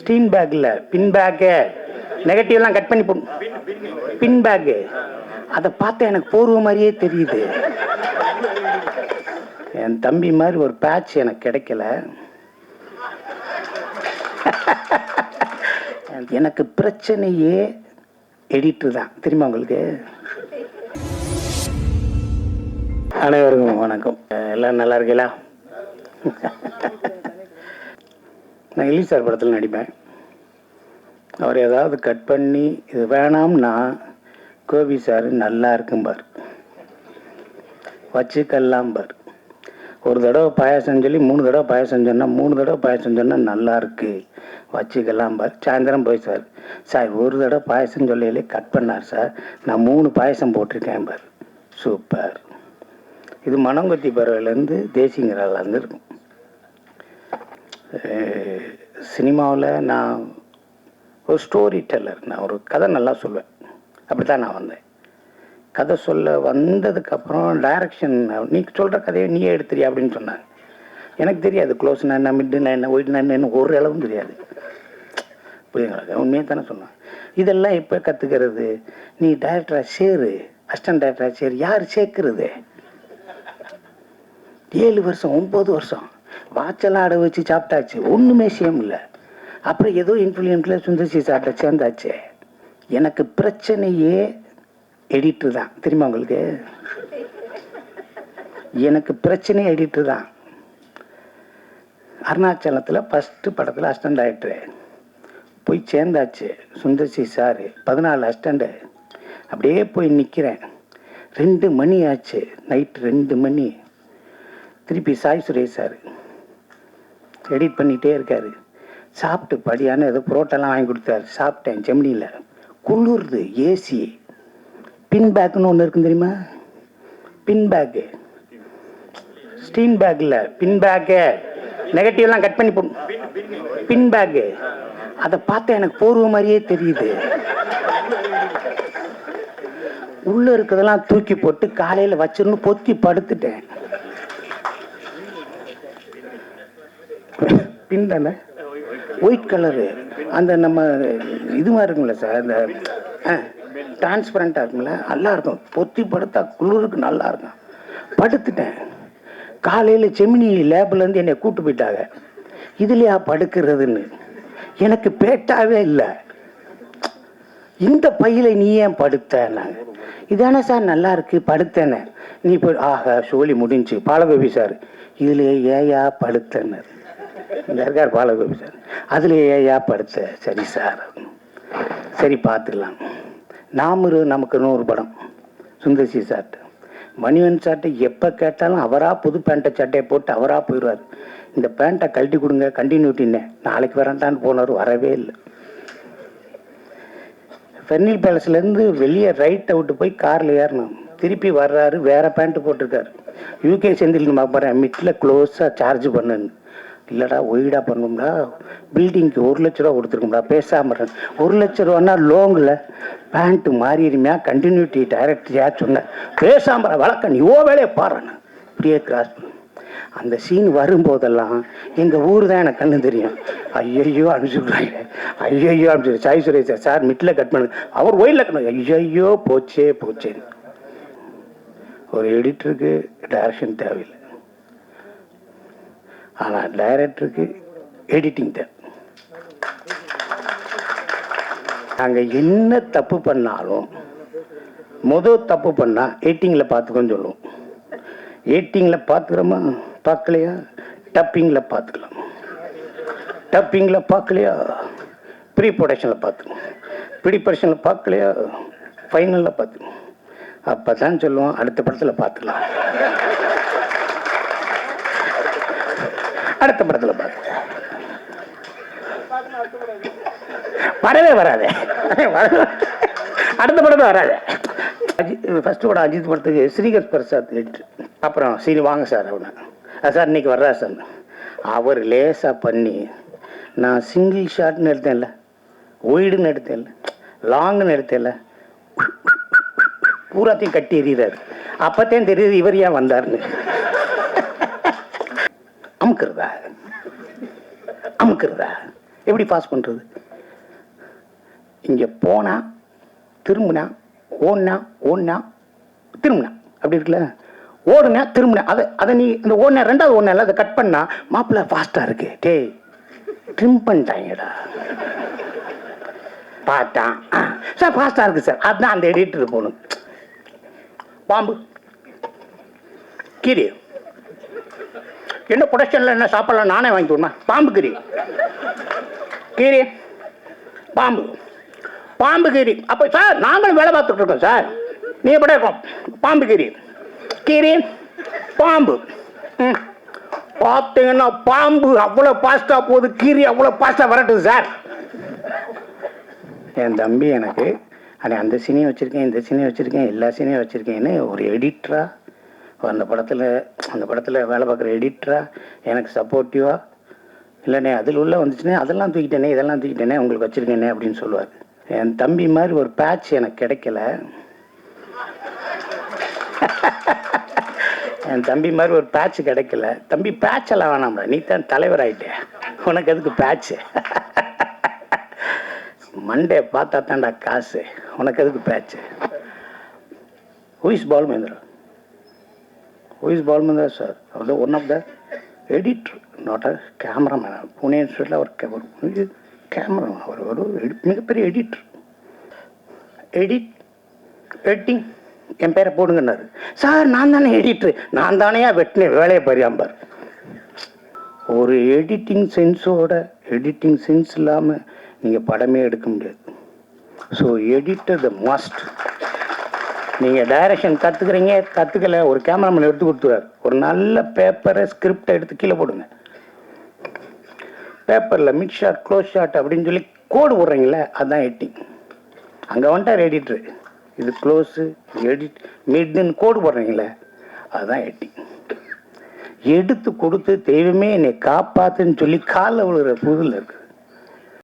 Stein பேக்கில் பின் bag நெகட்டிவ்லாம் cut பண்ணி போ பின் பேக்கு அதை பார்த்தா எனக்கு போர்வ மாதிரியே தெரியுது. என் தம்பி மாதிரி ஒரு பேட்ச் எனக்கு கிடைக்கல. எனக்கு பிரச்சனையே எடிட்டர் தான். தெரியுமா உங்களுக்கு? அனைவருக்கும் வணக்கம். எல்லாம் நல்லா இருக்கீங்களா? நான் இலி சார் படத்தில் நடிப்பேன். அவர் ஏதாவது கட் பண்ணி இது வேணாம்னா கோபி சார் நல்லா இருக்கும்பார். வச்சுக்கலாம் பார். ஒரு தடவை பாயாசம் சொல்லி மூணு தடவை பாயாசம் சொன்னால் மூணு தடவை பாயசம் சொன்னால் நல்லா இருக்கு. வச்சுக்கலாம் பார். சாயந்தரம் போய் சார் சார் ஒரு தடவை பாயசம் சொல்லையிலே கட் பண்ணார் சார் நான் மூணு பாயசம் போட்டிருக்கேன் பார். சூப்பர். இது மனங்கொத்தி பறவையிலேருந்து தேசிங்கிறாலேருந்து இருக்கும் சினிமாவில் நான் ஒரு ஸ்டோரி டெல்லர் நான் ஒரு கதை நல்லா சொல்லுவேன். அப்படி தான் நான் வந்தேன். கதை சொல்ல வந்ததுக்கப்புறம் டைரக்ஷன் நீ சொல்கிற கதையை நீயே எடுத்துறியா அப்படின்னு சொன்னாங்க. எனக்கு தெரியாது க்ளோஸ்னா என்ன மிட்டுனா என்ன ஒயிட்னா என்ன ஒரு அளவும் தெரியாது. புரியுங்களா உண்மையாக தானே சொன்னான். இதெல்லாம் எப்போ கற்றுக்கிறது நீ டைரக்டராக சேரு அசிஸ்டன்ட் டைரக்டராக சேரு யார் சேர்க்கறது? ஏழு வருஷம் ஒம்பது வருஷம். வாட்செல்லாம் அடை வச்சு சாப்பிட்டாச்சு. ஒன்றுமே சேம் இல்லை அப்புறம் ஏதோ இன்ஃப்ளூயன்ஸில் சுந்தர்சி சாப்பிட்ட சேர்ந்தாச்சு. எனக்கு பிரச்சனையே எடிட்டு தான். தெரியுமா உங்களுக்கு? எனக்கு பிரச்சனை எடிட்ரு தான். அருணாச்சலத்தில் ஃபஸ்ட்டு படத்தில் அஸ்டண்ட் ஆகிட்டு போய் சேர்ந்தாச்சு சுந்தர்சி சார் பதினாலு அஸ்டண்டு அப்படியே போய் நிற்கிறேன் ரெண்டு மணி ஆச்சு. நைட்டு ரெண்டு மணி. திருப்பி சாய் சுரேஷ் சார் எடிட் பண்ணிகிட்டே இருக்கார். சாப்பிட்டு படியான ஏதோ புரோட்டெல்லாம் வாங்கி கொடுத்தாரு. சாப்பிட்டேன் செம்னியில் குளிருது ஏசி பின் பேக்குன்னு ஒன்று இருக்கும் தெரியுமா? பின் பேக்கு ஸ்டீன் பேக்கில் பின் பேக்கு நெகட்டிவ்லாம் கட் பண்ணி போ பின் பேக்கு அதை பார்த்தா எனக்கு போர்வ மாதிரியே தெரியுது. உள்ளே இருக்கிறதெல்லாம் தூக்கி போட்டு காலையில் வச்சிருந்து பொத்தி படுத்துட்டேன். பின் தானே? ஒயிட் கலரு அந்த நம்ம இது மாதிரி இருக்கும்ல சார் அந்த டிரான்ஸ்பரண்டாக இருக்கும்ல நல்லா இருக்கும். பொத்தி படுத்தா குளிருக்கு நல்லா இருக்கும். படுத்துட்டேன். காலையில் செமினி லேபிலேருந்து என்னை கூட்டு போயிட்டாங்க. இதுலையா படுக்கிறதுன்னு. எனக்கு பேட்டாவே இல்லை. இந்த பையில நீ ஏன் படுத்தேன்னாங்க இதானே சார் நல்லா இருக்கு படுத்தேனே நீ இப்போ ஆஹா சோழி முடிஞ்சு. பாலகோபி சார் இதுல ஏயா படுத்தேன்னு இருக்கார் பாலகோபி சார். அதில் ஏயா படுத்த? சரி சார். சரி பார்த்துக்கலாம் நாமரு நமக்கு நூறு படம். சுந்தர்சி சார்ட்டு. மணிவன் சார்ட்டை எப்போ கேட்டாலும் அவராக புது பேண்ட்டை சட்டையை போட்டு அவராக போயிடுவார். இந்த பேண்ட்டை கழட்டி கொடுங்க கண்டினியூட்டின்னே நாளைக்கு வரேன்டான்னு போனவர் வரவே இல்லை. ஃபெர்னில் பேலஸ்லேருந்து வெளியே ரைட்டை விட்டு போய் காரில் ஏறணும். திருப்பி வர்றாரு வேற பேண்ட்டு போட்டிருக்காரு. யூகே செந்தில் நான் மிட்டில் க்ளோஸாக சார்ஜ் பண்ணுன்னு. இல்லைடா ஒயிடா பண்ணும்டா. பில்டிங்க்கு ஒரு லட்ச ரூபா கொடுத்துருக்கும்டா பேசாமல் ஒரு லட்ச ரூபான்னா லோங்கில் பேண்ட்டு மாறிடுமையா கண்டினியூட்டி டைரக்டரியா சொன்னேன் பேசாமல் வழக்கம் நீ ஓ வேலையை பாருன்னு இப்படியே கிராஸ் அந்த சீன் வரும்போதெல்லாம் எங்கள் ஊர் தான் எனக்கு கண்ணு தெரியும். ஐயையோ அனுப்பிச்சுடுறாங்க. ஐயையோ அனுப்பிச்சு Sai Suresh sir sir middle cut பண்ணு அவர் ஒயிலில் கட்டணும் ஐயையோ போச்சே போச்சேன்னு. ஒரு எடிட்டருக்கு டைரக்ஷன் தேவையில்லை. ஆனால் டைரக்டருக்கு எடிட்டிங் தான் நாங்கள் என்ன தப்பு பண்ணாலும் மொதல் தப்பு பண்ணால் எடிட்டிங்கில் பார்த்துக்கோன்னு சொல்லுவோம். எடிட்டிங்கில் பார்த்துக்கிறோமா பார்க்கலையா டப்பிங்கில் பார்த்துக்கலாம் டப்பிங்கில் பார்க்கலையா ப்ரீ ப்ரொடக்ஷனில் பார்த்துக்கணும் ப்ரீ ப்ரொடக்ஷனில் பார்க்கலையா ஃபைனலில் பார்த்துக்கணும் அப்போ தான் சொல்லுவோம் அடுத்த படத்தில் பார்த்துக்கலாம் அடுத்த படத்துல பார்த்து வரவே வராது. அடுத்த படமே வராது. அஜித் ஃபர்ஸ்ட் படம் அஜித் படத்துக்கு ஸ்ரீகர் பிரசாத் எடிட் அப்புறம் சரி வாங்க சார் அவனை சார் இன்னைக்கு வர்றா சார். அவர் லேசாக பண்ணி நான் சிங்கிள் ஷாட்னு எடுத்தேன்ல. ஒய்டுன்னு எடுத்தேன்ல. லாங்குன்னு எடுத்தேன்ல. பூராத்தையும் கட்டி எறிகிறார். அப்போத்தையும் தெரியுது இவர் ஏன் வந்தாருன்னு. அமுக்கிறதா அமுக்கிறதா எப்படி பாஸ் பண்ணுறது இங்கே போனா திரும்பினா ஓடுனா ஓடுனா திரும்பினா. அப்படி இருக்குல்ல? ஓடுனா திரும்பினா. அதை அதை நீ இந்த ஓடின ரெண்டாவது ஓடினா அதை கட் பண்ணா மாப்பிள்ள ஃபாஸ்ட்டாக இருக்கு. டேய் ட்ரிம் பண்ணிட்டாங்கடா. பார்த்தான். சார் ஃபாஸ்ட்டாக இருக்கு சார். அதுதான் அந்த எடிட்டர் போகணும். பாம்பு. கீரி என்ன ப்ரொடக்ஷனில் என்ன சாப்பிடலாம் நானே வாங்கி கொடுமா பாம்பு கீரி கீரி. பாம்பு. பாம்பு கீரி. அப்போ சார் நாங்களும் வேலை பார்த்துட்டு இருக்கோம் சார். நீ எப்படி இருக்கோம்? பாம்பு கீரி. கீரி. பாம்பு. ம். பார்த்தீங்கன்னா பாம்பு அவ்வளோ பாஸ்டா போகுது. கீரி அவ்வளோ பாஸ்டா வரட்டுது சார். என் தம்பி எனக்கு அட அந்த சீனையும் வச்சுருக்கேன் இந்த சீனையும் வச்சுருக்கேன் எல்லா சீனையும் வச்சுருக்கேன்னு ஒரு எடிட்டராக அந்த படத்தில் அந்த படத்தில் வேலை பார்க்குற எடிட்டராக எனக்கு சப்போர்ட்டிவாக இல்லைண்ணே அதில் உள்ள வந்துச்சுனே அதெல்லாம் தூக்கிட்டேனே இதெல்லாம் தூக்கிட்டேனே உங்களுக்கு வச்சுருக்கேனே அப்படின்னு சொல்லுவார். என் தம்பி மாதிரி ஒரு பேட்ச் எனக்கு கிடைக்கல. என் தம்பி மாதிரி ஒரு பேட்ச் கிடைக்கல. தம்பி பேட்ச் எல்லாம் வேணாம்டா நீ தான் தலைவர் ஆகிட்டே உனக்கு அதுக்கு பேட்ச்சு மண்டே பார்த்தா தான்டா காசு. உனக்கு எதுக்கு batch who is Balu Mahendra who is Balu Mahendra sir our one of the editor not a cameraman Pune இன்ஸ்டியூட்டில் அவர் ஒரு கேமரா அவர் ஒரு எடி- மிகப்பெரிய எடிட்டர் எடிட் எடிட்டிங் என் பேரை போடுங்கன்னாரு. சார் நான் தானே எடிட்ரு நான் தானே வெட்டினேன் வேலையை பரியாம்பார் ஒரு எடிட்டிங் சென்ஸோட எடிட்டிங் சென்ஸ் இல்லாமல் நீங்கள் படமே எடுக்க முடியாது. ஸோ எடிட்டர் த மஸ்ட் நீங்கள் டைரக்ஷன் கற்றுக்குறீங்க கற்றுக்கல ஒரு கேமராமேன் எடுத்து கொடுத்துருவார். ஒரு நல்ல பேப்பரை ஸ்கிரிப்டை எடுத்து கீழே போடுங்க. பேப்பரில் மிட் ஷாட் க்ளோஸ் ஷாட் அப்படின்னு சொல்லி கோடு போடுறீங்களே அதுதான் எடிட்டிங் அங்கே வந்துட்டார் எடிட்ரு இது க்ளோஸு எடிட் மிட்னு கோடு போடுறீங்களே அதுதான் எடிட்டிங் எடுத்து கொடுத்து தெய்வமே என்னை காப்பாத்துன்னு சொல்லி காலில் விழுகிற புதில் இருக்குது